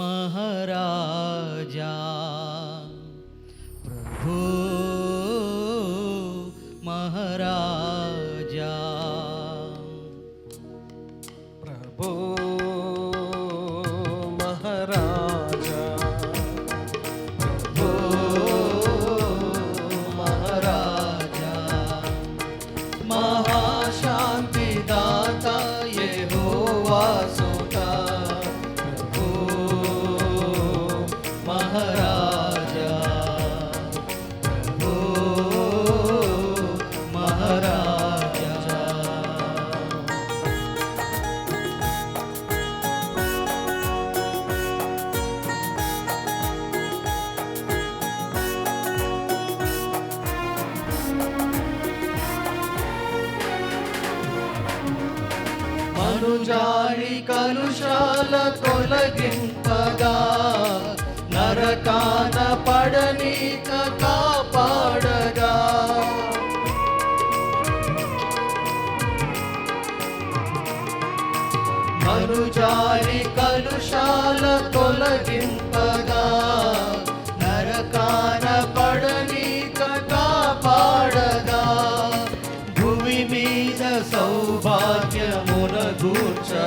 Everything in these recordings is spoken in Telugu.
મહારાજા. మనుజాడి కలుషాల తొలగింపగా. నరకాన పడనీక కాపాడగా. మనుజాడి కలుషాల తొలగింపగా. నరకా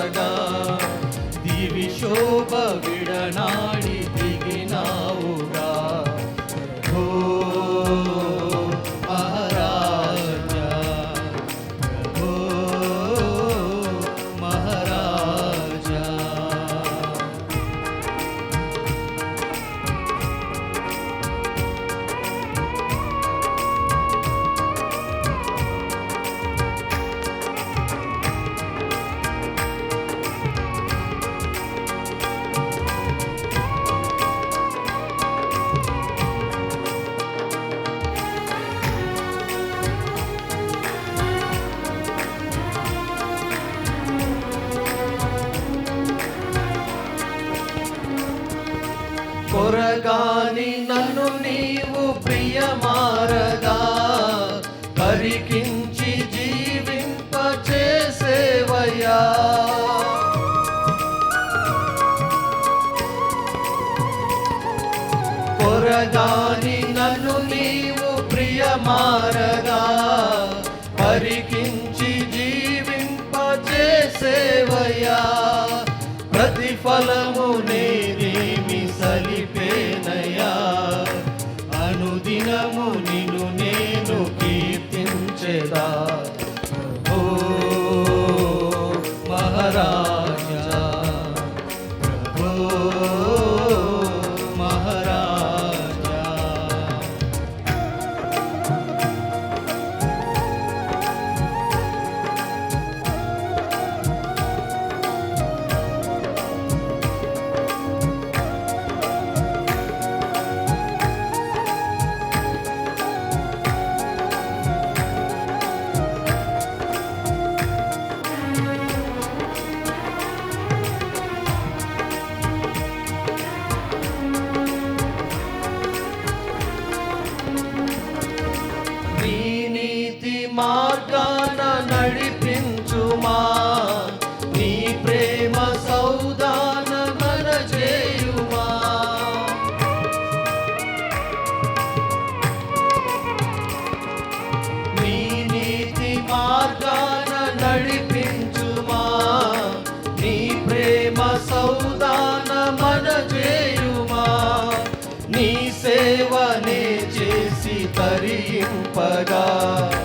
గూర్చగా గాని నన్ను నీవు ప్రియమారగా పరికించి జీవింప చేసేవయ్యా కొరగాని నన్ను నీవు ప్రియమారగా పరికించి దినము నిను నేను కీర్తించేదా? ఓ మహారాజ్ Jagat.